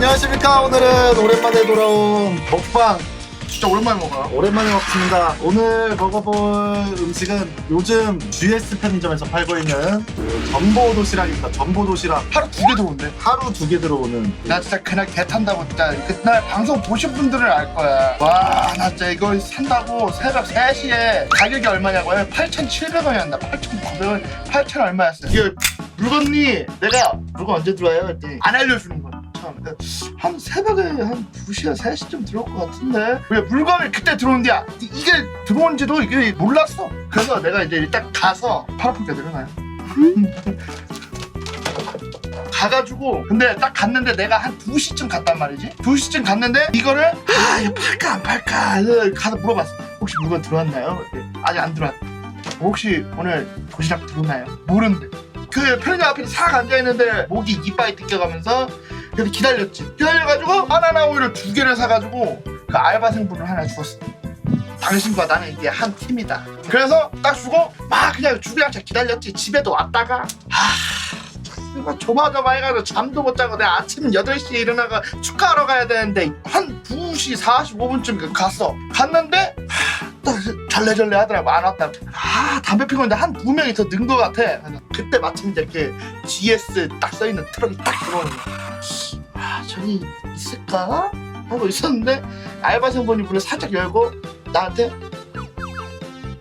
안녕하십니까 오늘은 오랜만에 돌아온 먹방 진짜 오랜만에 먹어요. 오랜만에 먹습니다 오늘 먹어볼 음식은 요즘 GS 편의점에서 팔고 있는 그 전보 도시락입니다 전보 도시락 하루 두 개 들어온대. 하루 두 개 들어오는 나 진짜 그날 개 탄다고 진짜 그날 방송 보신 분들은 알 거야. 와, 나 진짜 이거 산다고 새벽 3시에 가격이 얼마냐고요? 8,700원이었나? 8,900원, 8,000 얼마였어. 이게 물건이 내가 물건 언제 들어와요? 했더니 안 알려주는 거야. 근데 한 새벽에 한 2시간, 3시쯤 들어올 것 같은데 왜 물건을 그때 들어온대야 이- 이게 들어온지도 이게 몰랐어. 그래서 내가 이제 일단 가서 팔아볼게 내려놔요. 가가지고 근데 딱 갔는데 내가 한 2시쯤 갔단 말이지. 2시쯤 갔는데 이거를 아 이거 팔까 안 팔까? 그래서 가서 물어봤어. 혹시 물건 들어왔나요? 아직 안 들어왔 혹시 오늘 도시락 들어오나요? 모른대 그 편의점 앞에 싹 앉아있는데 목이 이빨이 뜯겨가면서 그래서 기다렸지. 기다려가지고 바나나 우유를 두 개를 사가지고 그 알바생분을 하나 주었어. 당신과 나는 이게 한 팀이다. 그래서 딱 주고 막 그냥 주구장창 기다렸지. 집에도 왔다가 아 조마조마 해가지고 잠도 못 자고 내가 아침 8시에 일어나가 축하하러 가야 되는데 한 2시 45분쯤 갔어. 갔는데 하, 또 절레절레 하더라고. 안 왔다 아 담배 피고 있는데 한 두 명이 더 는 것 같아. 그때 마침 이제 이렇게 GS 딱 써있는 트럭이 딱 들어오는 거야. 아 저기 있을까? 하고 있었는데 알바생분이 문을 살짝 열고 나한테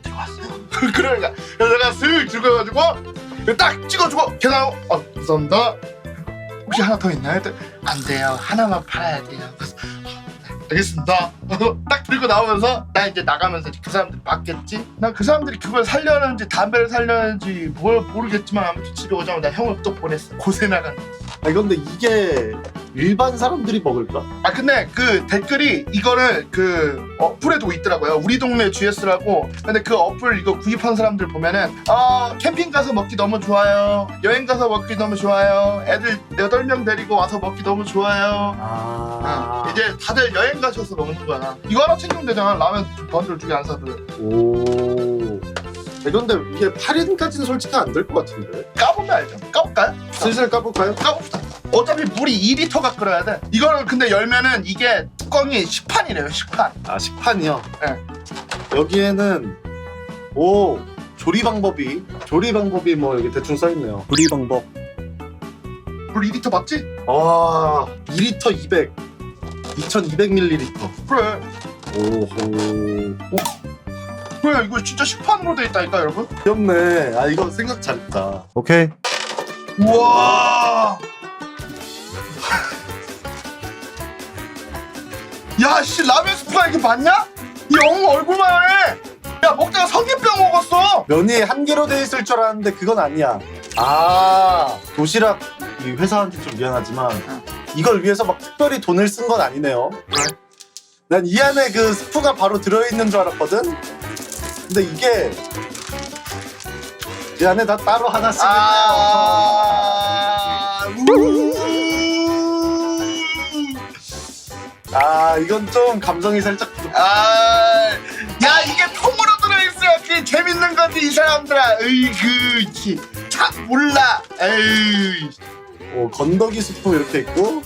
들어왔어요. 그러니까 내가 슥 들어가가지고 딱 찍어주고 계산하고 어 감사합니다. 혹시 하나 더 있나요? 안 돼요. 하나만 팔아야 돼요. 그래서 어, 알겠습니다. 딱 들고 나오면서 나 이제 나가면서 그 사람들이 봤겠지? 난 그 사람들이 그걸 살려는지 담배를 살려는지 뭘 모르겠지만 아무튼 집에 오자마자 형을 또 보냈어. 고세 나간 아니 근데 이게 일반 사람들이 먹을까? 아 근데 그 댓글이 이거를 그 어플에도 있더라고요. 우리 동네 GS라고. 근데 그 어플 이거 구입한 사람들 보면은 어 캠핑 가서 먹기 너무 좋아요. 여행 가서 먹기 너무 좋아요. 애들 8명 데리고 와서 먹기 너무 좋아요. 아. 어, 이제 다들 여행 가셔서 먹는 거야. 이거 하나 챙기면 되잖아. 라면 번들 두개안 사도. 오. 아니, 근데 이게 8인까지는 솔직히 안 될 것 같은데. 까보면 알죠. 까볼까요? 슬슬 까볼까요? 까봅시다 어차피 물이 2리터가 끓어야 돼. 이거를 근데 열면은 이게 뚜껑이 식판이래요 식판. 아 식판이요? 네. 여기에는 오 조리 방법이 조리 방법이 뭐 여기 대충 써 있네요. 조리 방법. 물 2리터 맞지? 아 2리터 200 2200ml 그래. 오호. 그래 이거 진짜 식판으로 돼 있다니까 여러분? 귀엽네. 아 이거 생각 잘했다. 오케이. 우와 야 씨 라면 스프가 이렇게 많냐? 이엉 얼굴만 해 야 먹다가 성인병 먹었어. 면이 한 개로 돼 있을 줄 알았는데 그건 아니야. 아 도시락 이 회사한테 좀 미안하지만 이걸 위해서 막 특별히 돈을 쓴 건 아니네요. 왜? 난이 안에 그 스프가 바로 들어있는 줄 알았거든. 근데 이게 이 안에 다 따로 하나씩 있네요. 아 우. 아 이건 좀 감성이 살짝 아, 야 이게 통으로 들어있어야 그게 재밌는 거지 이 사람들아. 으이그 참 몰라. 에이. 어, 건더기 스프 이렇게 있고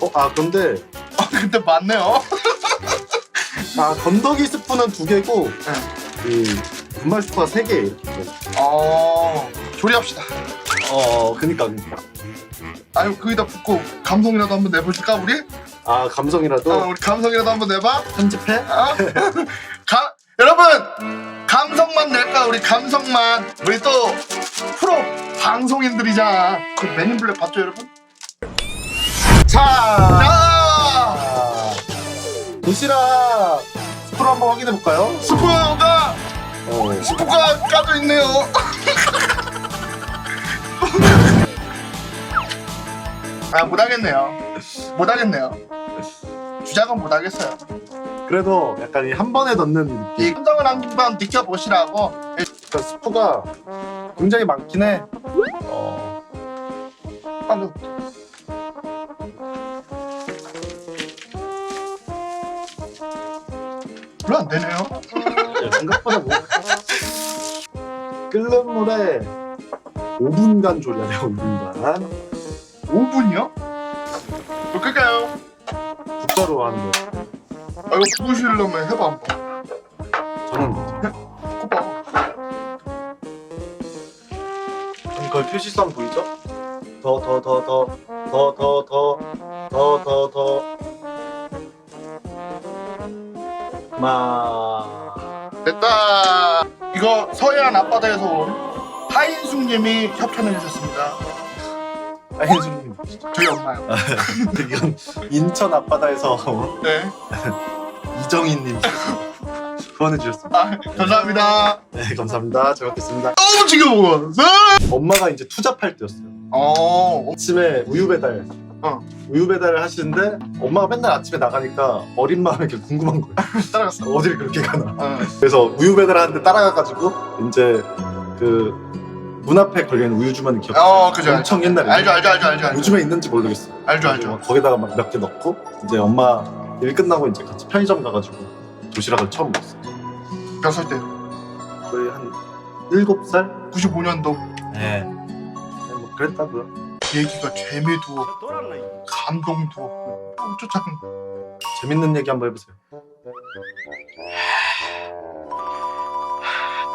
어, 아 근데 아 근데 맞네요. 아 건더기 스프는 두 개고 이 분말 스프가 세 개 이렇게 어 조리합시다. 어 그니까 그니까 아유 거기다 붓고 감성이라도 한번 내볼까 우리? 아 감성이라도 어, 우리 감성이라도 한번 내봐. 편집해? 어? 가, 여러분 감성만 낼까 우리 감성만 우리 또 프로 방송인들이잖아. 그 맨인블랙 봤죠 여러분? 자자 도시락 스프로 한번 확인해 볼까요? 스프가 어. 스프가 까져 있네요. 아 못하겠네요. 못하겠네요. 주작은 못하겠어요. 그래도 약간 이 한 번에 넣는 느낌 이 감성을 한번 느껴보시라고. 그러니까 스프가 굉장히 많긴 해 어. 방금 별로 안 되네요. 야, 생각보다 뭐 끓는 물에 5분간 조려야 돼 5분간 5분이요? 뭐 끌까요? 국가로 하는 거. 아 이거 부으시려면 해봐 한번 저는? 꼽아 거의 표시선 보이죠? 더더 더 더 더 더 더 더 더더 마. 됐다 이거 서해안 앞바다에서 온 하인숙님이 협찬해 주셨습니다 아인수님 저희 엄마요 이건 인천 앞바다에서 온네 이정희님 후원해 주셨습니다. 아, 감사합니다 네 감사합니다. 잘 먹겠습니다. 너무 지겨워 엄마가 이제 투잡할 때였어요. 어 아침에 우유 배달. 어. 우유 배달을 하시는데 엄마가 맨날 아침에 나가니까 어린 마음에 이렇게 궁금한 거예요. 따라갔어 어딜 그렇게 가나. 어. 그래서 우유 배달하는데 따라가가지고 이제 그 문 앞에 걸려있는 우유 주머니 기억. 어 그죠 엄청 옛날에. 알죠 알죠 알죠 알죠 알죠 요즘에 있는지 모르겠어. 알죠 알죠 거기다가 막 몇 개 넣고 이제 엄마 일 끝나고 이제 같이 편의점 가가지고 도시락을 처음 먹었어요. 몇살 때? 거의 한 일곱 살? 95년도 네. 뭐 그랬다고요. 얘기가 재미도 없고 감동도 없고 쫓아는 재밌는 얘기 한번 해보세요.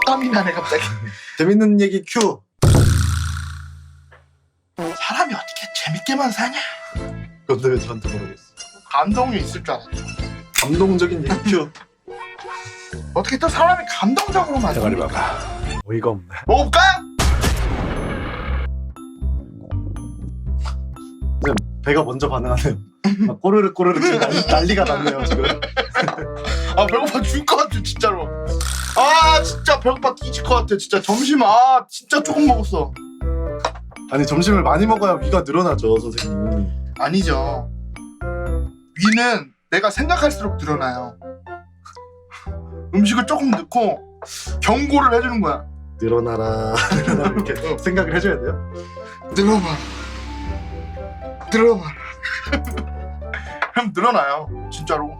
땀이 나네 갑자기 재밌는 얘기 큐. 사람이 어떻게 재밌게만 사냐 근데 왜 저한테 물어봤어? 감동이 있을 줄 알았죠 감동적인 얘기 큐. 어떻게 또 사람이 감동적으로만 대가리 봐봐. 어이가 없네. 먹어볼까? 지금 배가 먼저 반응하네요. 막 꼬르륵 꼬르륵 지금 난리, 난리가 났네요 지금. 아 배고파 죽을 것 같아 진짜로 아 진짜 배고파 뒤질 것 같아. 진짜 점심 아 진짜 조금 먹었어. 아니 점심을 많이 먹어야 위가 늘어나죠 선생님. 아니죠. 위는 내가 생각할수록 늘어나요. 음식을 조금 넣고 경고를 해주는 거야. 늘어나라. 늘어나라 이렇게 생각을 해줘야 돼요. 늘어봐. 늘어봐. 그럼 늘어나요 진짜로.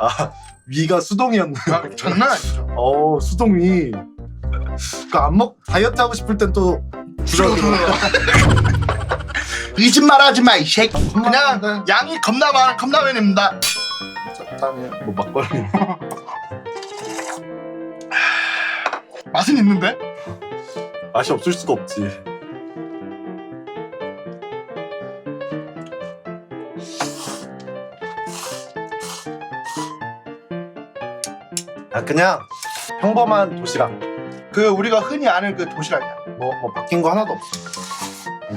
아 위가 수동이었나요? 아, 장난 아니죠 어 수동이. 그안 먹 다이어트 하고 싶을 땐또 줄어들어. 거짓말 하지 마이 새끼 그냥 양이 겁나 많은 컵라면입니다 적당해. 뭐 막걸리. 맛은 있는데? 맛이 없을 수가 없지. 아 그냥 평범한 도시락. 그 우리가 흔히 아는 그 도시락이야 뭐, 뭐 바뀐 거 하나도 없어.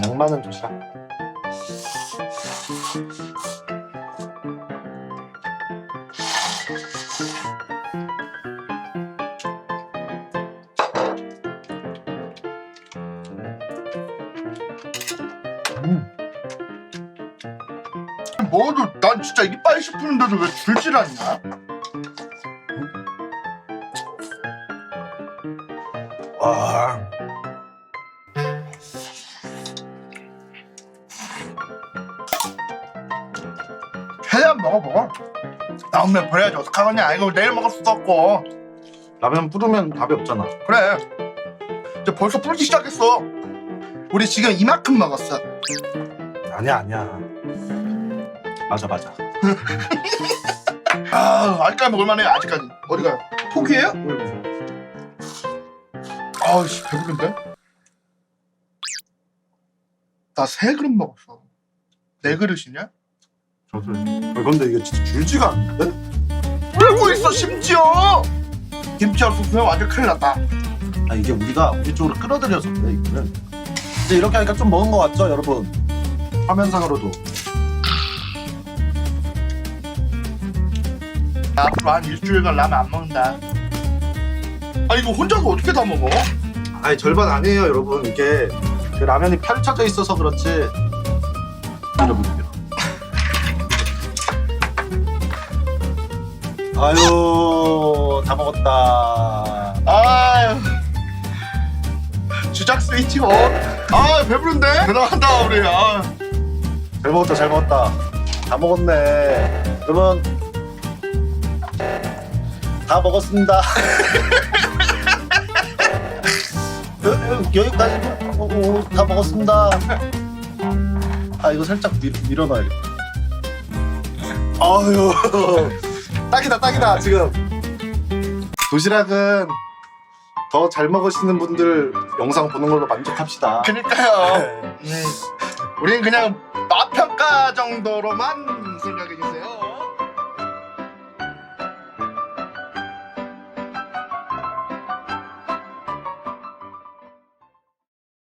양 많은 도시락. 음, 뭐도 난 진짜 이빨 씹히는데도 왜 줄질 않냐? 와. 최대한 먹어 먹어 나오면 버려야지 어떡하겠냐 이거 내일 먹을 수도 없고 라면 뿌르면 답이 없잖아. 그래 이제 벌써 불기 시작했어 우리 지금 이만큼 먹었어 아니야 아니야. 맞아 맞아. 아 아직까지 먹을만해 아직까지 어디 가요? 포기해요? 아우씨 배부른데? 나 세 그릇 먹었어 네 그릇이냐? 저도. 아, 근데 이게 진짜 줄지가 않는데? 울고 있어 심지어 김치 없으면 완전 큰일 났다 아 이게 우리가 우리 쪽으로 끌어들여서 그래 이거는. 이제 이렇게 하니까 좀 먹은 거 같죠 여러분? 화면상으로도. 앞으로 한 일주일간 라면 안 먹는다 아 이거 혼자서 어떻게 다 먹어? 아니 절반 아니에요 여러분 이게 그 라면이 펼쳐져 있어서 그렇지 여러분들 아유 다 먹었다 아유 주작 스위치 온. 아 배부른데? 대단하다 우리 아. 잘 먹었다 잘 먹었다 다 먹었네 여러분 다 먹었습니다 여- 여- 여기까지 어, 어, 다 먹었습니다 이거 살짝 밀, 밀어놔야겠다. 아유 딱이다 딱이다 지금. 도시락은 더 잘 먹으시는 분들 영상 보는 걸로 만족합시다. 그니까요. 네. 음, 우린 그냥 맛평가 정도로만 생각해 주세요.